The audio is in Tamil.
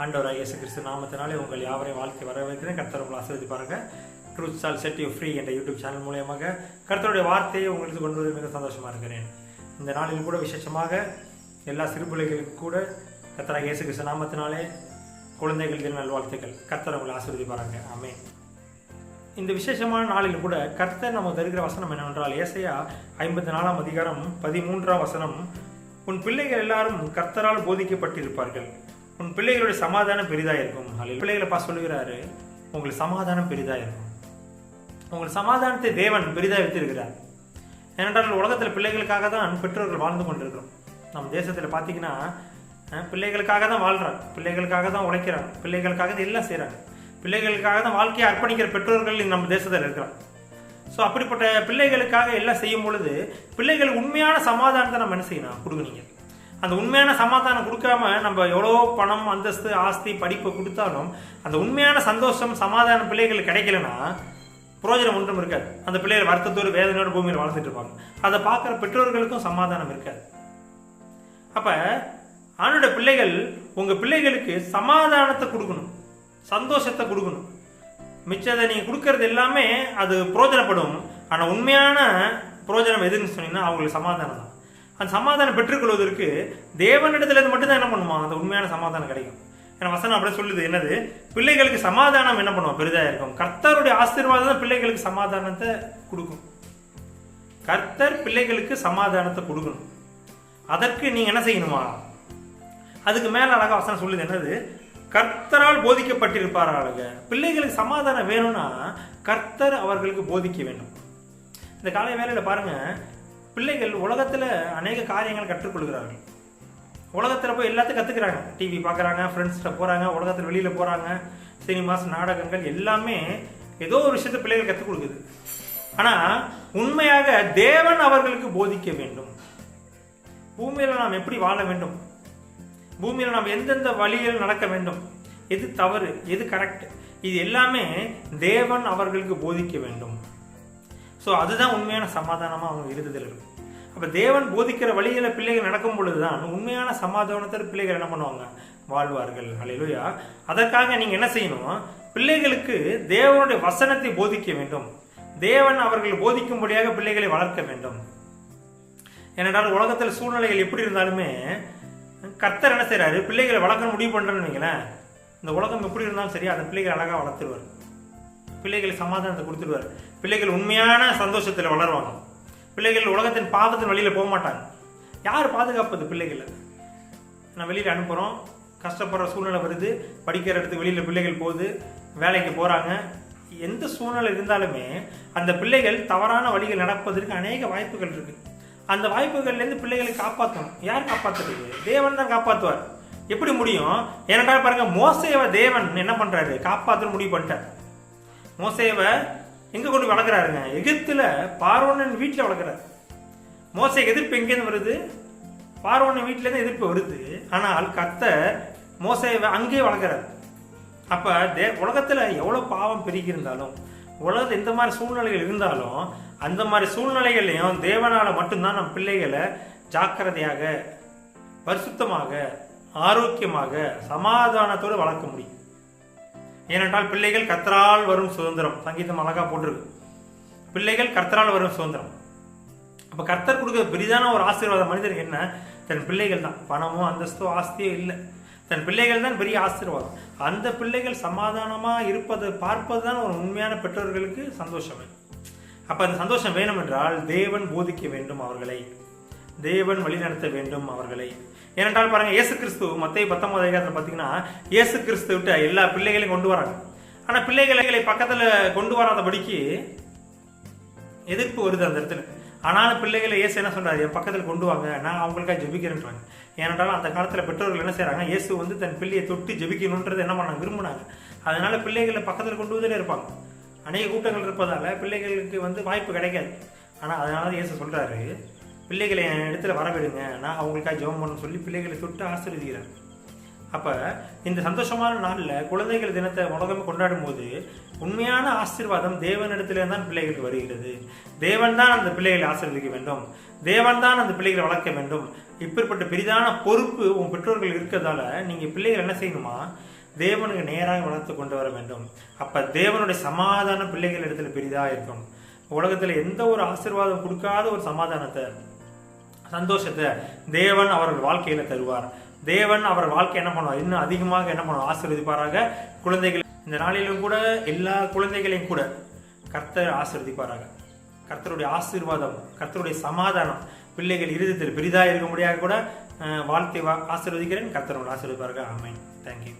ஆண்டவராக இயேசு கிறிஸ்து நாமத்தினாலே உங்கள் யாவரையும் வாழ்க்கை வர வைக்கிறேன் கர்த்தர் உங்களை ஆசீர்வதிப்பாருங்க truth shall set you free என்ற யூடியூப் சேனல் மூலியமாக கர்த்தருடைய வார்த்தையை உங்களுக்கு கொண்டு வருவது மிக சந்தோஷமாக இருக்கிறேன். இந்த நாளில் கூட விசேஷமாக எல்லா சிறு பிள்ளைகளுக்கு கூட கர்த்தராக இயேசு கிறிஸ்து நாமத்தினாலே குழந்தைகள் தின நல்வாழ்த்துக்கள். கர்த்தர் உங்களை ஆசீர்வதிப்பாருங்க ஆமே இந்த விசேஷமான நாளில் கூட கர்த்தர் நமக்கு தருகிற வசனம் என்னவென்றால் ஏசையா ஐம்பத்தி நாலாம் அதிகாரம் பதிமூன்றாம் வசனம் உன் பிள்ளைகள் எல்லாரும் கர்த்தரால் போதிக்கப்பட்டிருப்பார்கள். உன் பிள்ளைகளுடைய சமாதானம் பெரிதா இருக்கும். பிள்ளைகளை பா சொல்லுகிறாரு உங்களுக்கு சமாதானம் பெரிதா இருக்கும். உங்கள் சமாதானத்தை தேவன் பெரிதா வைத்திருக்கிறார் ஏனென்றால் உலகத்தில் பிள்ளைகளுக்காக தான் பெற்றோர்கள் வாழ்ந்து கொண்டிருக்கிறோம். நம்ம தேசத்தில் பார்த்தீங்கன்னா பிள்ளைகளுக்காக தான் வாழ்கிறாங்க பிள்ளைகளுக்காக தான் உழைக்கிறாங்க. பிள்ளைகளுக்காக தான் எல்லாம் செய்கிறாங்க பிள்ளைகளுக்காக தான் வாழ்க்கையை அர்ப்பணிக்கிற பெற்றோர்கள் நம்ம தேசத்தில் இருக்கிறாங்க. ஸோ அப்படிப்பட்ட பிள்ளைகளுக்காக எல்லாம் செய்யும் பொழுது பிள்ளைகளுக்கு உண்மையான சமாதானத்தை நம்ம என்ன செய்யணும்? கொடுக்கணுங்க அந்த உண்மையான சமாதானம் கொடுக்காம நம்ம எவ்வளோ பணம் அந்தஸ்து ஆஸ்தி படிப்பை கொடுத்தாலும் அந்த உண்மையான சந்தோஷம் சமாதானம் பிள்ளைகளுக்கு கிடைக்கலன்னா புரோஜனம் ஒன்றும் இருக்காது. அந்த பிள்ளைகள் வருத்தத்தோடு வேதனையோட பூமியில் வாழ்ந்துட்டு இருப்பாங்க. அதை பார்க்குற பெற்றோர்களுக்கும் சமாதானம் இருக்காது. அப்போ ஆணோட பிள்ளைகள் உங்கள் பிள்ளைகளுக்கு சமாதானத்தை கொடுக்கணும். சந்தோஷத்தை கொடுக்கணும். மிச்சத்தை நீங்கள் கொடுக்கறது எல்லாமே அது புரோஜனப்படும். ஆனால் உண்மையான புரோஜனம் எதுன்னு சொன்னீங்கன்னா அவங்களுக்கு சமாதானம் தான். அந்த சமாதானம் பெற்றுக்கொள்வதற்கு தேவனிடத்துல இருந்து மட்டும்தான் என்ன பண்ணுமா? அந்த உண்மையான சமாதானம் கிடைக்கும். ஏன்னா வசனம் அப்படியே சொல்லுது என்னது? பிள்ளைகளுக்கு சமாதானம் என்ன பண்ணுவோம் பெரிதாக இருக்கும். கர்த்தருடைய ஆசீர்வாதம் தான் பிள்ளைகளுக்கு சமாதானத்தை கொடுக்கும். கர்த்தர் பிள்ளைகளுக்கு சமாதானத்தை கொடுக்கணும். அதற்கு நீங்க என்ன செய்யணுமா? அதுக்கு மேல அழகா வசனம் சொல்லுது என்னது? கர்த்தரால் போதிக்கப்பட்டிருப்பார் அழக பிள்ளைகளுக்கு சமாதானம் வேணும்னா கர்த்தர் அவர்களுக்கு போதிக்க வேண்டும். இந்த காலை வேலையில் பாருங்க பிள்ளைகள் உலகத்தில் அநேக காரியங்கள் கற்றுக்கொள்கிறார்கள். உலகத்தில் போய் எல்லாத்தையும் கற்றுக்கிறாங்க டிவி பார்க்குறாங்க ஃப்ரெண்ட்ஸ்கிட்ட போகிறாங்க உலகத்தில் வெளியில் போகிறாங்க சினிமாஸ் நாடகங்கள் எல்லாமே ஏதோ ஒரு விஷயத்தை பிள்ளைகள் கற்றுக் கொடுக்குது. ஆனால் உண்மையாக தேவன் அவர்களுக்கு போதிக்க வேண்டும். பூமியில் நாம் எப்படி வாழ வேண்டும்? பூமியில் நாம் எந்தெந்த வழியில் நடக்க வேண்டும்? எது தவறு? எது கரெக்ட் இது எல்லாமே தேவன் அவர்களுக்கு போதிக்க வேண்டும். ஸோ அதுதான் உண்மையான சமாதானமாக அவங்க இருந்ததில் இருக்கும் அப்போ தேவன் போதிக்கிற வழியில் பிள்ளைகள் நடக்கும் பொழுதுதான் உண்மையான சமாதானத்தில் பிள்ளைகள் என்ன பண்ணுவாங்க? வாழ்வார்கள். அல்லேலூயா அதற்காக நீங்கள் என்ன செய்யணும்? பிள்ளைகளுக்கு தேவனுடைய வசனத்தை போதிக்க வேண்டும். தேவன் அவர்கள் போதிக்கும்படியாக பிள்ளைகளை வளர்க்க வேண்டும். ஏனென்றால் உலகத்தில் சூழ்நிலைகள் எப்படி இருந்தாலுமே கர்த்தர் என்ன செய்கிறாரு பிள்ளைகளை வளர்க்க முடிவு பண்ணுறேன்னு வைங்களேன். இந்த உலகம் எப்படி இருந்தாலும் சரி அந்த பிள்ளைகளை அழகாக வளர்த்துருவார். பிள்ளைகள் சமாதானத்தை கொடுத்துருவார் பிள்ளைகள் உண்மையான சந்தோஷத்தில் வளருவாங்க. பிள்ளைகள் உலகத்தின் பாவத்தின் வழியில் போக மாட்டாங்க. யார் பாதுகாப்பது பிள்ளைகளை? நான் வெளியில் அனுப்புகிறோம் கஷ்டப்படுற சூழ்நிலை வருது. படிக்கிற இடத்துக்கு வெளியில் பிள்ளைகள் போகுது. வேலைக்கு போகிறாங்க எந்த சூழ்நிலை இருந்தாலுமே அந்த பிள்ளைகள் தவறான வழிகள் நடப்பதற்கு அநேக வாய்ப்புகள் இருக்குது அந்த வாய்ப்புகள்லேருந்து பிள்ளைகளை காப்பாற்றணும் யார் காப்பாற்றுறது தேவன் தான் காப்பாற்றுவார் எப்படி முடியும்? ஏனென்றால் பாருங்க மோசையவ தேவன் என்ன பண்ணுறாரு காப்பாற்றணும் முடிவு பண்ணிட்டார். மோசேவை எங்கே கொண்டு போய் வளர்க்குறாருங்க? எகிப்தில் பார்வோனன் வீட்டில் வளர்க்குறாரு. மோசை எதிர்ப்பு எங்கேருந்து வருது? பார்வோனன் வீட்டிலேருந்து எதிர்ப்பு வருது. ஆனால் கத்தர் மோசையவை அங்கேயே வளர்க்குறாரு. அப்போ தே உலகத்தில் எவ்வளோ பாவம் பெருகி இருந்தாலும் உலகத்தில் எந்த மாதிரி சூழ்நிலைகள் இருந்தாலும் அந்த மாதிரி சூழ்நிலைகள்லையும் தேவனால மட்டும்தான் நம் பிள்ளைகளை ஜாக்கிரதையாக பரிசுத்தமாக ஆரோக்கியமாக சமாதானத்தோடு வளர்க்க முடியும். ஏனென்றால் பிள்ளைகள் கத்தரால் வரும் சுதந்திரம். சங்கீதம் அழகா போட்டிருக்கு. பிள்ளைகள் கர்த்தரால் வரும் சுதந்திரம். அப்போ கர்த்தர் கொடுக்குற பெரிதான ஒரு ஆசீர்வாதம் மனிதருக்கு என்ன? தன் பிள்ளைகள் தான். பணமோ அந்தஸ்தோ ஆஸ்தியோ இல்லை. தன் பிள்ளைகள் தான் பெரிய ஆசீர்வாதம். அந்த பிள்ளைகள் சமாதானமாக இருப்பதை பார்ப்பது தான் ஒரு உண்மையான பெற்றோர்களுக்கு சந்தோஷம். அப்போ அந்த சந்தோஷம் வேணும் என்றால் தேவன் போதிக்க வேண்டும் அவர்களை. தேவன் வழிநடத்த வேண்டும் அவர்களை. ஏனென்றால் பாருங்க இயேசு கிறிஸ்து மத்திய பத்தொன்பது அதிகாரத்தில் பார்த்தீங்கன்னா இயேசு கிறிஸ்து விட்டு எல்லா பிள்ளைகளையும் கொண்டு வராங்க. ஆனால் பிள்ளைகளை பக்கத்தில் கொண்டு வராதபடிக்கு எதிர்ப்பு வருது அந்த இடத்துல. ஆனாலும் பிள்ளைகளை இயேசு என்ன சொல்கிறார் என் பக்கத்தில் கொண்டு வாங்க நான் அவங்களுக்காக ஜெபிக்கிறேன்றாங்க. ஏனென்றால் அந்த காலத்தில் பெற்றோர்கள் என்ன செய்கிறாங்க இயேசு வந்து தன் பிள்ளையை தொட்டு ஜெபிக்கணுன்றது என்ன பண்ணாங்க? விரும்பினாங்க. அதனால பிள்ளைகளை பக்கத்தில் கொண்டு வந்துட்டே இருப்பாங்க. அநேக கூட்டங்கள் இருப்பதால் பிள்ளைகளுக்கு வந்து வாய்ப்பு கிடைக்காது. ஆனால் அதனால இயேசு சொல்கிறாரு பிள்ளைகளை என் இடத்துல வரவிடுங்க. நான் அவங்களுக்காக ஜெபம் பண்ணணும்னு சொல்லி பிள்ளைகளை தொட்டு ஆசீர்வதிக்கிறார் அப்போ இந்த சந்தோஷமான நாளில் குழந்தைகள் தினத்தை உலகமே கொண்டாடும் போது உண்மையான ஆசீர்வாதம் தேவனிடத்திலே தான் பிள்ளைகளுக்கு வருகிறது. தேவன் தான் அந்த பிள்ளைகளை ஆசீர்வதிக்க வேண்டும். தேவன் தான் அந்த பிள்ளைகளை வளர்க்க வேண்டும். இப்படிப்பட்ட பெரிதான பொறுப்பு உன் பெற்றோர்கள் இருக்கிறதால நீங்கள் பிள்ளைகள் என்ன செய்யணுமா? தேவனுக்கு நேராக வளர்த்து கொண்டு வர வேண்டும். அப்போ தேவனுடைய சமாதானம் பிள்ளைகள் இடத்துல பெரிதாக இருக்கும். உலகத்தில் எந்த ஒரு ஆசீர்வாதம் கொடுக்காத ஒரு சமாதானத்தை சந்தோஷத்தை தேவன் அவர்கள் வாழ்க்கையில் தருவார். தேவன் அவர் வாழ்க்கை என்ன பண்ணுவார்? இன்னும் அதிகமாக என்ன பண்ணுவார்? ஆசீர்வதிப்பாராக. குழந்தைகள் இந்த நாளிலும் கூட எல்லா குழந்தைகளையும் கூட கர்த்தர் ஆசீர்வதிப்பாராக. கர்த்தருடைய ஆசீர்வாதம் கர்த்தருடைய சமாதானம் பிள்ளைகள் இறுதியில் பெரிதாக இருக்க முடியாத கூட வாழ்க்கை ஆசீர்வதிக்கிறேன். கர்த்தரோட ஆசீர்வதிப்பார்கள் ஆமேன். தேங்க்யூ